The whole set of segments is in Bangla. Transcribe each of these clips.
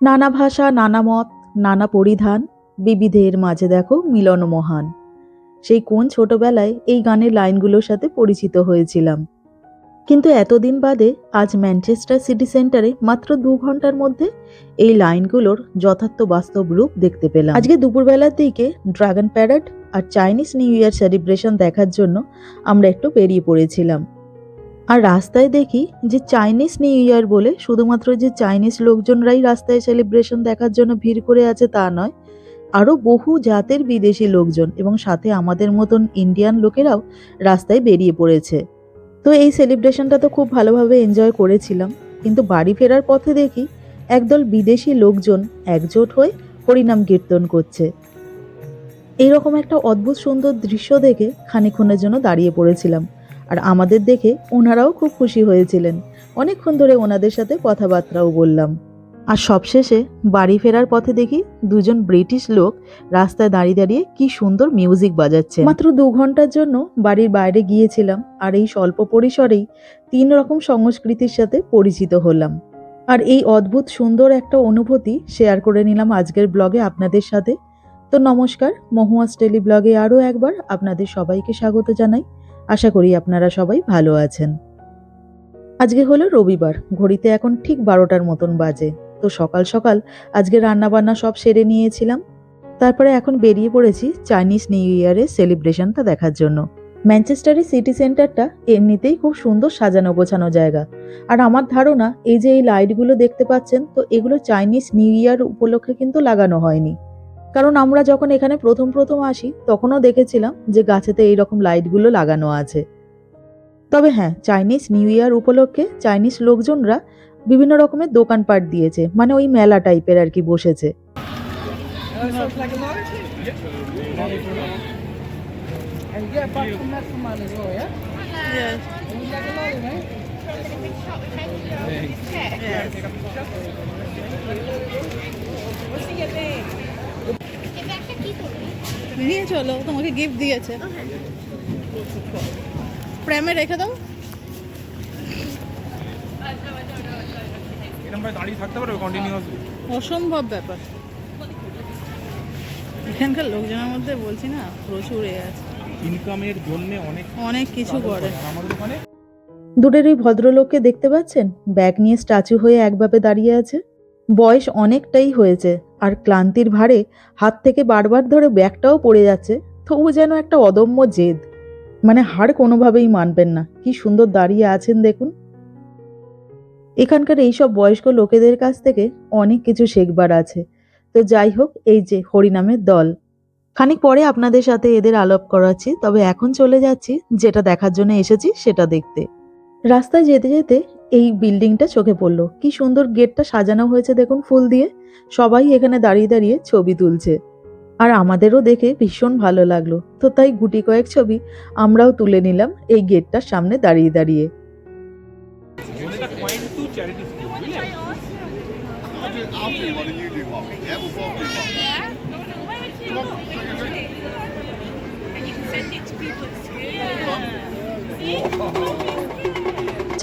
নানা ভাষা, নানা মত, নানা পরিধান, বিবিধের মাঝে দেখো মিলন মহান। সেই কোন ছোটবেলায় এই গানের লাইনগুলোর সাথে পরিচিত হয়েছিলাম। কিন্তু এতদিন বাদে আজ ম্যানচেস্টার সিটি সেন্টারে মাত্র দু ঘণ্টার মধ্যে এই লাইনগুলোর যথার্থ বাস্তব রূপ দেখতে পেলাম। আজকে দুপুরবেলার দিকে ড্রাগন প্যারেড আর চাইনিজ নিউ ইয়ার সেলিব্রেশন দেখার জন্য আমরা একটু বেরিয়ে পড়েছিলাম। আর রাস্তায় দেখি যে চাইনিজ নিউ ইয়ার বলে শুধুমাত্র যে চাইনিজ লোকজনরাই রাস্তায় সেলিব্রেশন দেখার জন্য ভিড় করে আছে তা নয়, আরও বহু জাতের বিদেশি লোকজন এবং সাথে আমাদের মতন ইন্ডিয়ান লোকেরাও রাস্তায় বেরিয়ে পড়েছে। তো এই সেলিব্রেশনটা তো খুব ভালোভাবে এনজয় করেছিলাম, কিন্তু বাড়ি ফেরার পথে দেখি একদল বিদেশি লোকজন একজোট হয়ে হরিনাম কীর্তন করছে। এইরকম একটা অদ্ভুত সুন্দর দৃশ্য দেখে খানিক্ষণের জন্য দাঁড়িয়ে পড়েছিলাম। আর আমাদের দেখে ওনারাও খুব খুশি হয়েছিলেন। অনেকক্ষণ ধরে ওনাদের সাথে কথাবার্তাও বললাম। আর সবশেষে বাড়ি ফেরার পথে দেখি দুজন ব্রিটিশ লোক রাস্তায় দাঁড়িয়ে দাঁড়িয়ে কি সুন্দর মিউজিক বাজাচ্ছে মাত্র দু ঘণ্টার জন্য বাড়ির বাইরে গিয়েছিলাম আর এই স্বল্প পরিসরেই তিন রকম সংস্কৃতির সাথে পরিচিত হলাম। আর এই অদ্ভুত সুন্দর একটা অনুভূতি শেয়ার করে নিলাম আজকের ব্লগে আপনাদের সাথে। তো নমস্কার মহুয়াস টেলি ব্লগে আরও একবার আপনাদের সবাইকে স্বাগত জানাই। আশা করি আপনারা সবাই ভালো আছেন। আজকে হলো রবিবার, ঘড়িতে এখন ঠিক বারোটার মতন বাজে। তো সকাল সকাল আজকে রান্না বান্না সব সেরে নিয়েছিলাম। তারপরে এখন বেরিয়ে পড়েছি চাইনিজ নিউ ইয়ারের সেলিব্রেশনটা দেখার জন্য। ম্যানচেস্টারের সিটি সেন্টারটা এমনিতেই খুব সুন্দর সাজানো গোছানো জায়গা। আর আমার ধারণা, এই যে এই লাইটগুলো দেখতে পাচ্ছেন, তো এগুলো চাইনিজ নিউ ইয়ার উপলক্ষে কিন্তু লাগানো হয়নি। কারণ আমরা যখন এখানে প্রথম প্রথম আসি, তখনও দেখেছিলাম যে গাছেতে এইরকম লাইটগুলো লাগানো আছে। তবে হ্যাঁ চাইনিজ নিউ ইয়ার উপলক্ষে চাইনিজ লোকজনরা বিভিন্ন রকমের দোকানপাট দিয়েছে মানে ওই মেলা টাইপের আর কি বসেছে। নিয়ে চলো তোমাকে গিফট দিয়েছে। প্রেমে রেখে দাও। দাঁড়িয়ে থাকতে পারবে কন্টিনিউয়াস অসম্ভব ব্যাপার। এখানকার লোকজনের মধ্যে বলছি না প্রচুর এ আছে। ইনকামের জন্য অনেক অনেক কিছু করে। আমাদের ওখানে? দূরের ওই ভদ্রলোককে দেখতে পাচ্ছেন? ব্যাগ নিয়ে স্ট্যাচু হয়ে একভাবে দাঁড়িয়ে আছে। বয়স অনেকটাই হয়েছে আর ক্লান্তির ভারে হাত থেকে বারবার ধরে ব্যাগটাও পড়ে যাচ্ছে, তবু যেন একটা অদম্য জেদ। মানে হাড় কোনোভাবেই মানবেন না। কি সুন্দর দাঁড়িয়ে আছেন দেখুন। এখানকার এইসব বয়স্ক লোকেদের কাছ থেকে অনেক কিছু শেখবার আছে। তো যাই হোক, এই যে হরিনামের দল। খানিক পরে আপনাদের সাথে এদের আলাপ করাচ্ছি, তবে এখন চলে যাচ্ছি, যেটা দেখার জন্য এসেছি সেটা দেখতে। রাস্তায় যেতে যেতে এই বিল্ডিংটা চোখে পড়ল। কি সুন্দর গেটটা সাজানো হয়েছে দেখুন ফুল দিয়ে। সবাই এখানে দাঁড়িয়ে দাঁড়িয়ে ছবি তুলছে। আর আমাদেরও দেখে ভীষণ ভালো লাগল। তো তাই গুটি কয়েক ছবি আমরাও তুলে নিলাম এই গেটটার সামনে দাঁড়িয়ে দাঁড়িয়ে।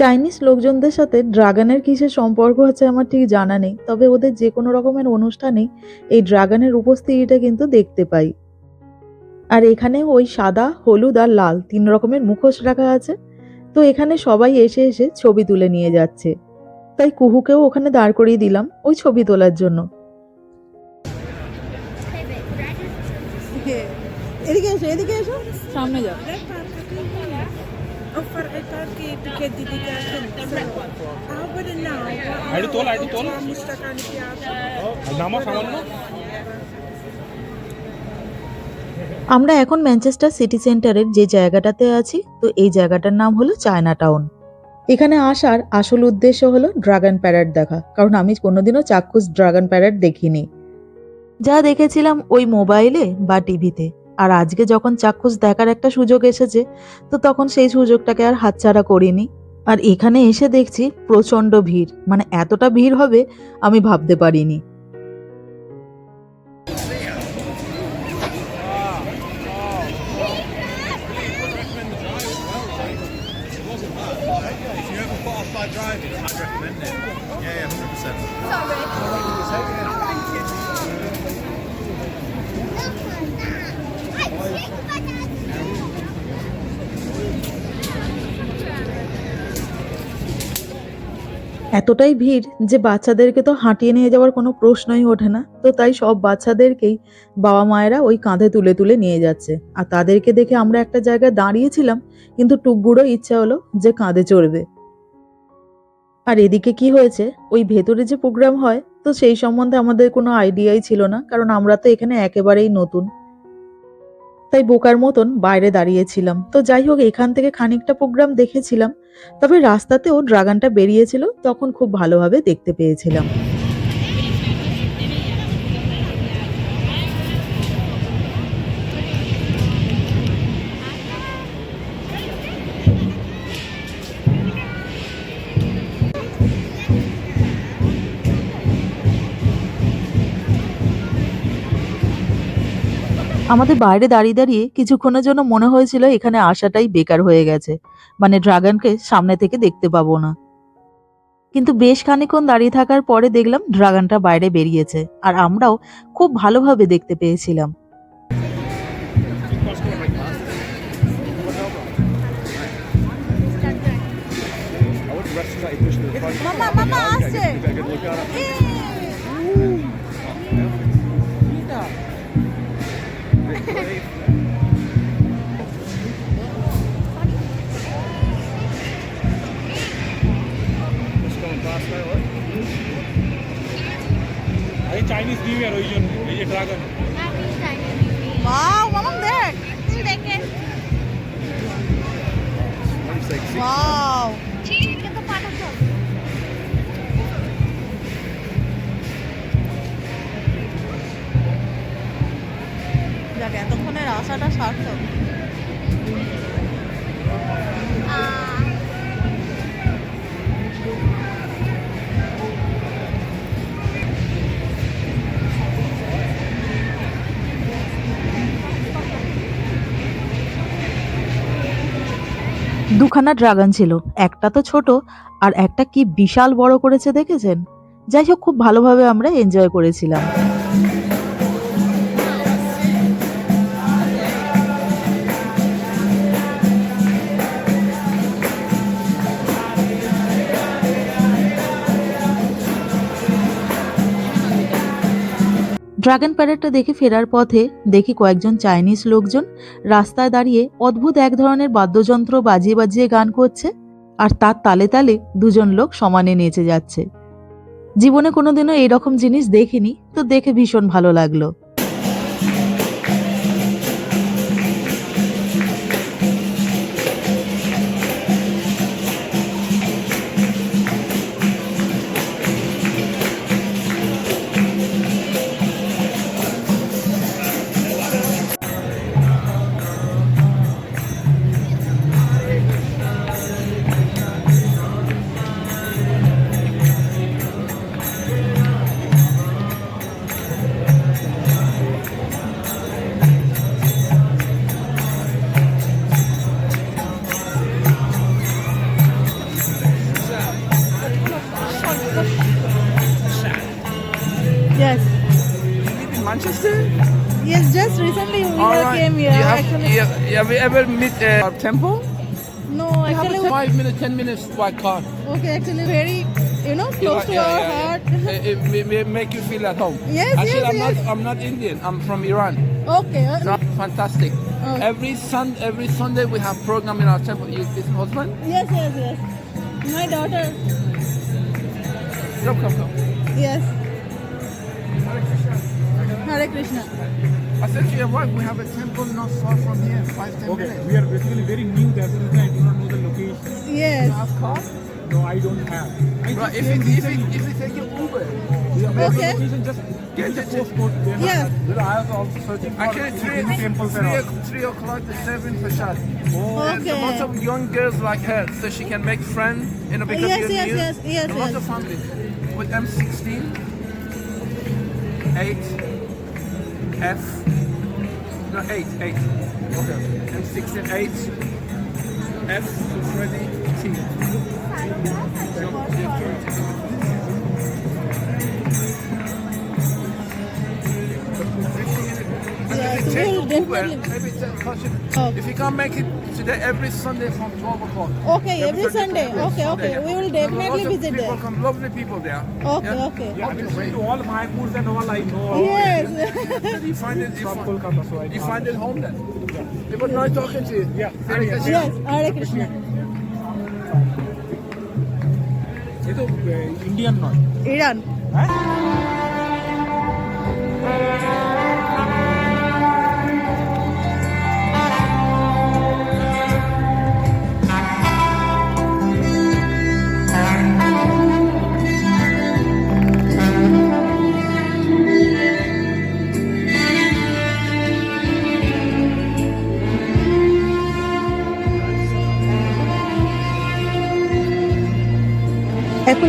চাইনিজ লোকজনদের সাথে ড্রাগনের কিসের সম্পর্ক আছে আমার ঠিক জানা নেই। তবে ওদের যে কোনো রকমের অনুষ্ঠানে এই ড্রাগনের উপস্থিতিটা কিন্তু দেখতে পাই। আর এখানে ওই সাদা হলুদ আর লাল তিন রকমের মুখোশ রাখা আছে। তো এখানে সবাই এসে এসে ছবি তুলে নিয়ে যাচ্ছে। তাই কুহুকেও ওখানে দাঁড় করিয়ে দিলাম ওই ছবি তোলার জন্য। এদিকে এসো এদিকে এসো। সামনে যাও। আমরা এখন ম্যানচেস্টার সিটি সেন্টারের যে জায়গাটাতে আছি তো এই জায়গাটার নাম হলো চায়না টাউন এখানে আসার আসল উদ্দেশ্য হলো ড্রাগন প্যারেড দেখা কারণ আমি কোনোদিনও চাক্ষুষ ড্রাগন প্যারেড দেখিনি। যা দেখেছিলাম ওই মোবাইলে বা টিভিতে। আর আজকে যখন চাক্ষুষ দেখার একটা সুযোগ এসেছে, তো তখন সেই সুযোগটাকে আর হাতছাড়া করিনি। আর এখানে এসে দেখছি প্রচণ্ড ভিড়। মানে এতটা ভিড় হবে, আমি ভাবতে পারিনি। এতটাই ভিড় যে বাচ্চাদেরকে তো হাঁটিয়ে নিয়ে যাওয়ার কোনো প্রশ্নই ওঠে না। তো তাই সব বাচ্চাদেরকেই বাবা মায়েরা ওই কাঁধে তুলে তুলে নিয়ে যাচ্ছে। আর তাদেরকে দেখে আমরা একটা জায়গায় দাঁড়িয়েছিলাম, কিন্তু টুকগুড়ো ইচ্ছা হলো যে কাঁধে চড়বে। আর এদিকে কি হয়েছে? ওই ভেতরে যে প্রোগ্রাম হয়, তো সেই সম্বন্ধে আমাদের কোনো আইডিয়াই ছিল না, কারণ আমরা তো এখানে একেবারেই নতুন। তাই বোকার মতন বাইরে দাঁড়িয়েছিলাম। তো যাই হোক, এখান থেকে খানিকটা প্রোগ্রাম দেখেছিলাম তবে রাস্তাতেও ড্রাগনটা বেরিয়েছিল তখন খুব ভালোভাবে দেখতে পেয়েছিলাম। আমাদের বাইরে দাঁড়িয়ে দাঁড়িয়ে কিছুক্ষণের জন্য মনে হয়েছিল এখানে আসাটাই বেকার হয়ে গেছে। মানে ড্রাগনকে সামনে থেকে দেখতে পাবো না। কিন্তু বেশ খানিক্ষণ দাঁড়িয়ে থাকার পরে দেখলাম ড্রাগনটা বাইরে বেরিয়েছে, আর আমরাও খুব ভালোভাবে দেখতে পেয়েছিলাম। ইয়ার ওই জন্য এই যে ড্রাগন দেখ। ওয়াও দেখ এতক্ষণের আশাটা সার্থক। দুখানা ড্রাগন ছিল, একটা তো ছোট, আর একটা কি বিশাল বড় করেছে দেখেছেন? যাই হোক, খুব ভালোভাবে আমরা এনজয় করেছিলাম। ড্রাগন প্যারেডটা দেখে ফেরার পথে দেখি কয়েকজন চাইনিজ লোকজন রাস্তায় দাঁড়িয়ে অদ্ভুত এক ধরনের বাদ্যযন্ত্র বাজিয়ে বাজিয়ে গান করছে আর তার তালে তালে দুজন লোক সমানে নেচে যাচ্ছে। জীবনে কোনোদিনও এইরকম জিনিস দেখিনি, তো দেখে ভীষণ ভালো লাগল। Actually, you have you ever meet uh, our temple? no, We have actually, a five minutes, ten minutes by car. okay, actually, very, you know, close to Yeah, our yeah, yeah. heart. Uh, it may- may make you feel at home. Yes, Actually, yes, I'm yes. not. I'm not Indian. I'm from Iran. okay. uh, So, fantastic. Oh. Every sun, every Sunday we have program in our temple. You, this husband? Yes, yes, yes. My daughter. Come, come, come. Yes. Hare Krishna. I said to your wife, we have a temple not far from here, five ten Okay, minutes. we are basically very new there, so I do not know the location. Yes. You have car? No, I don't have. I Right, if came it, if recently. it, if it take you Uber, We have the Okay. location, just Get get the it. postcode. Then Yeah. Well, I was also searching for actually three, new temples three, around. o- three o'clock to seven for shot. Oh, There's a lot of young girls like her, so she can make friends, you know, because Yes, you're yes, new. yes, yes, a lot yes. of families with M16, 8, F. No, eight, eight. Okay. And six and eight. F is ready, T. If you can't make it today, every Sunday from 12 o'clock. Okay, every, Sunday. Every okay, Sunday, okay. Yeah. We will definitely visit people there. Come, lovely people there. Okay, yeah? okay. Yeah, I mean, all my foods and all I know. Yeah. he find it, he Kolkata, so find it home then. Yeah. It was nice talking to you. Yeah. Hare Krishna. Yes, Hare Krishna.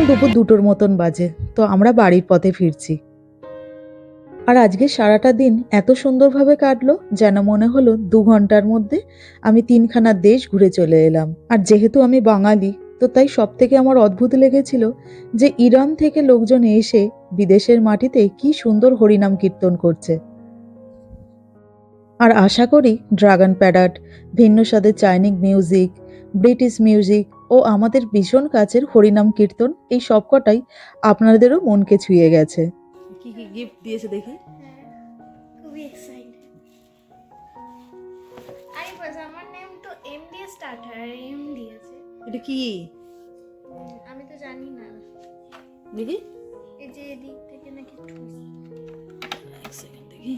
দুপুর দুটোর মতন বাজে, তো আমরা বাড়ির পথে ফিরছি। আর আজকে সারাটা দিন এত সুন্দরভাবে কাটলো যেন মনে হলো দু ঘণ্টার মধ্যে আমি তিনখানা দেশ ঘুরে চলে এলাম। আর যেহেতু আমি বাঙালি, তো তাই সব থেকে আমার অদ্ভুত লেগেছিল যে ইরান থেকে লোকজন এসে বিদেশের মাটিতে কি সুন্দর হরিনাম কীর্তন করছে। আর আশা করি ড্রাগন প্যাডাট ভিন্ন স্বাদের চাইনিক মিউজিক, ব্রিটিশ মিউজিক ও আমাদের ভীষণ কাছের হরিনাম কীর্তন এই সবকটাই আপনাদেরও মনকে ছুঁয়ে গেছে। কি কি গিফট দিয়েছে দেখি? খুবই এক্সাইটেড আরে বাস আমার নেম তো এম দিয়ে স্টার্ট হয় এম দিয়েছে। এটা কি? আমি তো জানি না। দেখি। এই যে এদিক থেকে নাকি এক সেকেন্ড দেখি।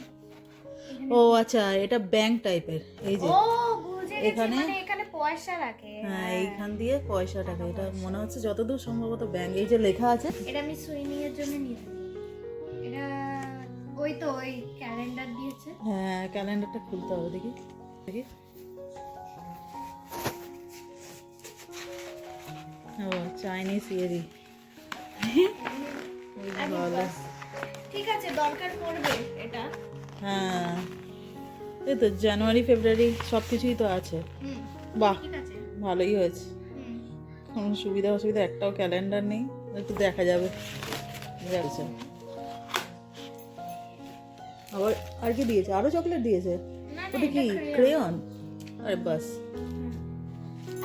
ও আচ্ছা এটা ব্যাংক টাইপের এই যে। ও বুঝে গেছি এখানে- মানে এখানে পয়সা রাখে হ্যাঁ এইখান দিয়ে পয়সা টাকা এটা মনে হচ্ছে যতদূর সম্ভবত ব্যাংক এই যে লেখা আছে। এটা আমি সুইনিং এর জন্য নিয়েছি। এটা ওই তো ওই ক্যালেন্ডার দিয়েছে। হ্যাঁ ক্যালেন্ডারটা খুলতে হবে দেখি। দেখি। ও চাইনিজ ইয়েরি ঠিক আছে দরকার পড়বে এটা। হ্যাঁ। এই তো জানুয়ারি ফেব্রুয়ারি সব কিছুই তো আছে। হুম। বাহ ভালোই হয়েছে। কোনো সুবিধা অসুবিধা একটাও ক্যালেন্ডার নেই একটু দেখা যাবে। যাচ্ছে আবার আর কি দিয়েছে? আরও চকলেট দিয়েছে? ওটা কি ক্রেয়ন আরে বাস।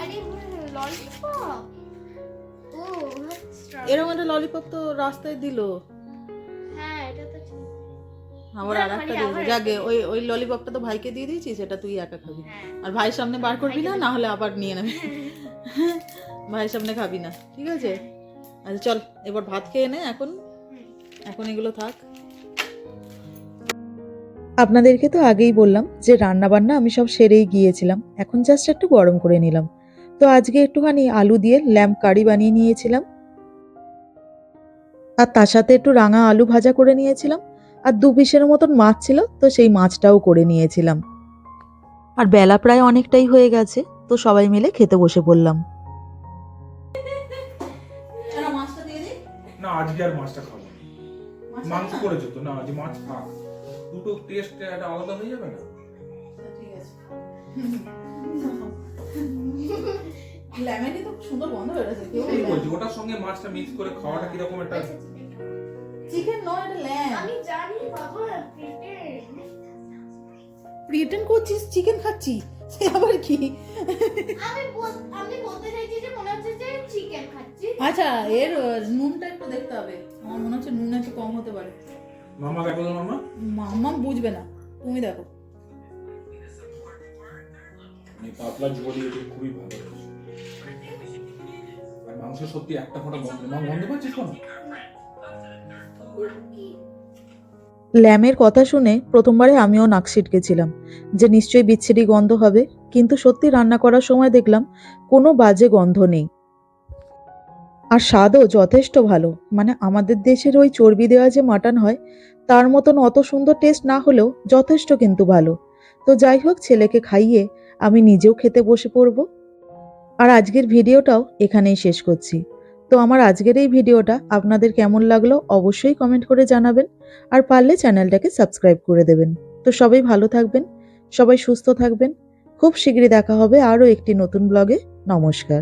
আরে ললিপপ ও strawberry। এরকম একটা ললিপপ তো রাস্তায় দিল। হ্যাঁ এটা তো ঠিক। আবার না, আর একটা দিয়েছে আবার যাকে ওই ওই ললিপপটা তো ভাইকে দিয়ে দিয়েছিস সেটা তুই একা খাবি। হ্যাঁ। আর ভাইয়ের সামনে বার করবি না না হলে আবার নিয়ে নেবে। ভাইয়ের সামনে খাবি না ঠিক আছে? আচ্ছা চল এবার ভাত খেয়ে নে এখন। এখন এগুলো থাক। আপনাদেরকে তো আগেই বললাম যে রান্না বান্না আমি সব সেরেই গিয়েছিলাম। এখন জাস্ট একটু গরম করে নিলাম। তো আজকে একটুখানি আলু দিয়ে ল্যাম্প কারি বানিয়ে নিয়েছিলাম। আর তার সাথে একটু রাঙা আলু ভাজা করে নিয়েছিলাম। আর দু পিসের মতন মাছ ছিল তো সেই মাছটাও করে নিয়েছিলাম। আর বেলা প্রায় অনেকটাই হয়ে গেছে তো সবাই মিলে খেতে বসে পড়লাম। না আজকে আর মাছটা খাব মাংস করেছ তো? না আজ মাছ থাক দুটো টেস্ট একটা আলাদা হয়ে যাবে না? লেমনে তো সুন্দর গন্ধ বেরোছে বলছি ওটার সঙ্গে মাছটা মিক্স করে খাওয়াটা কীরকম একটা চিকেন নয় এটা ল্যাম আমি জানি বাবা। প্রিটেন্ড করছিস চিকেন খাচ্ছি সে আবার কি? আমি বল- আমি বলতে চাইছি যে মনে হচ্ছে যে চিকেন খাচ্ছি। আচ্ছা এর নুনটা একটু দেখতে হবে। আমার মনে হচ্ছে নুন একটু কম হতে পারে। মামা দেখো তো মামা। মাম্মা বুঝবে না তুমি দেখো। এই পাতলা ঝোল এটা খুবই ভালো মাংস সত্যি একটা ফোঁটা গন্ধ মা গন্ধ পাচ্ছিস কোনো? ল্যামের কথা শুনে প্রথমবারে আমিও নাক ছিটকেছিলাম যে নিশ্চয়ই বিচ্ছিরি গন্ধ হবে, কিন্তু সত্যি রান্না করার সময় দেখলাম কোনো বাজে গন্ধ নেই। আর স্বাদও যথেষ্ট ভালো মানে আমাদের দেশের ওই চর্বি দেওয়া যে মাটন হয়, তার মতন অত সুন্দর টেস্ট না হলেও যথেষ্ট কিন্তু ভালো। তো যাই হোক, ছেলেকে খাইয়ে আমি নিজেও খেতে বসে পড়ব। আর আজকের ভিডিওটাও এখানেই শেষ করছি। তো আমার আজকের এই ভিডিওটা আপনাদের কেমন লাগল অবশ্যই কমেন্ট করে জানাবেন। আর পারলে চ্যানেলটাকে সাবস্ক্রাইব করে দেবেন। তো সবাই ভালো থাকবেন, সবাই সুস্থ থাকবেন। খুব শীঘ্রই দেখা হবে আরও একটি নতুন ব্লগে নমস্কার।